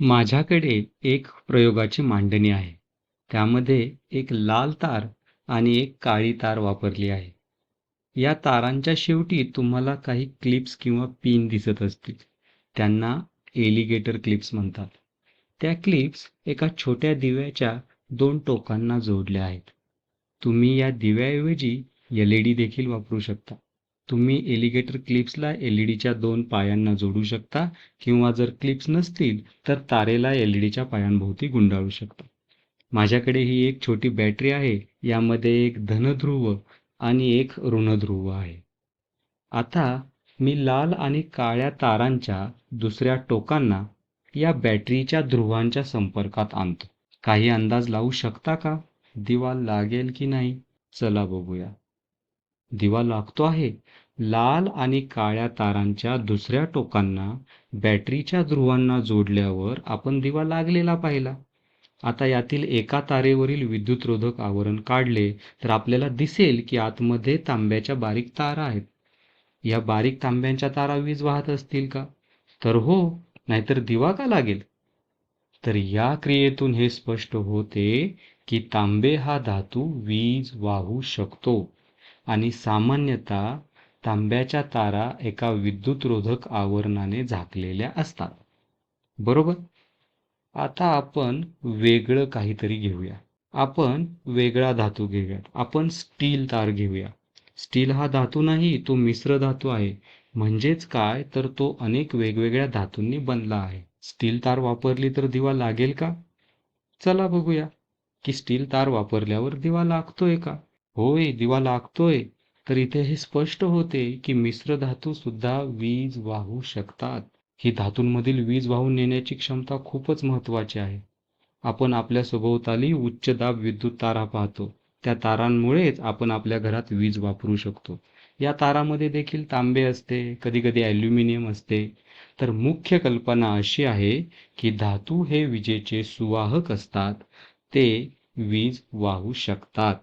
माझ्याकडे एक प्रयोगाची मांडणी आहे. त्यामध्ये एक लाल तार आणि एक काळी तार वापरली आहे. या तारांच्या शेवटी तुम्हाला काही क्लिप्स किंवा पिन दिसत असतील. त्यांना एलिगेटर क्लिप्स म्हणतात. त्या क्लिप्स एका छोट्या दिव्याच्या दोन टोकांना जोडल्या आहेत. तुम्ही या दिव्याऐवजी एल ई डी देखील वापरू शकता. तुम्ही एलिगेटर क्लिप्सला एल ई डीच्या दोन पायांना जोडू शकता किंवा जर क्लिप्स नसतील तर तारेला एल ई डीच्या पायांभोवती गुंडाळू शकता. माझ्याकडे ही एक छोटी बॅटरी आहे यामध्ये एक धनध्रुव आणि एक ऋणध्रुव आहे. आता मी लाल आणि काळ्या तारांच्या दुसऱ्या टोकांना या बॅटरीच्या ध्रुवांच्या संपर्कात आणतो. काही अंदाज लावू शकता का? दिवा लागेल की नाही? चला बघूया. दिवा लागतो आहे. लाल आणि काळ्या तारांच्या दुसऱ्या टोकांना बॅटरीच्या ध्रुवांना जोडल्यावर आपण दिवा लागलेला पाहिला. आता यातील एका तारेवरील विद्युतरोधक आवरण काढले तर आपल्याला दिसेल की आतमध्ये तांब्याच्या बारीक तारा आहेत. या बारीक तांब्यांच्या तारा वीज वाहत असतील का? तर हो नाहीतर दिवा का लागेल? तर या क्रियेतून हे स्पष्ट होते की तांबे हा धातू वीज वाहू शकतो. आणि सामान्यतः तांब्याच्या तारा एका विद्युतरोधक आवरणाने झाकलेल्या असतात. बरोबर? आता आपण वेगळं काहीतरी घेऊया. आपण वेगळा धातू घेऊया आपण स्टील तार घेऊया. स्टील हा धातू नाही तो मिश्र धातू आहे. म्हणजेच काय? तर तो अनेक वेगवेगळ्या धातूंनी बनला आहे. स्टील तार वापरली तर दिवा लागेल का? चला बघूया. की स्टील तार वापरल्यावर दिवा लागतोय का? होय दिवा लागतोय. तर इथे हे स्पष्ट होते की मिश्र धातू सुद्धा वीज वाहू शकतात. ही धातूंमधील वीज वाहून नेण्याची क्षमता खूपच महत्त्वाची आहे. आपण आपल्या सभोवताली उच्च दाब विद्युत तारा पाहतो. त्या तारांमुळेच आपण आपल्या घरात वीज वापरू शकतो. या तारामध्ये देखील तांबे असते कधी कधी ॲल्युमिनियम असते. तर मुख्य कल्पना अशी आहे की धातू हे विजेचे सुवाहक असतात. ते वीज वाहू शकतात.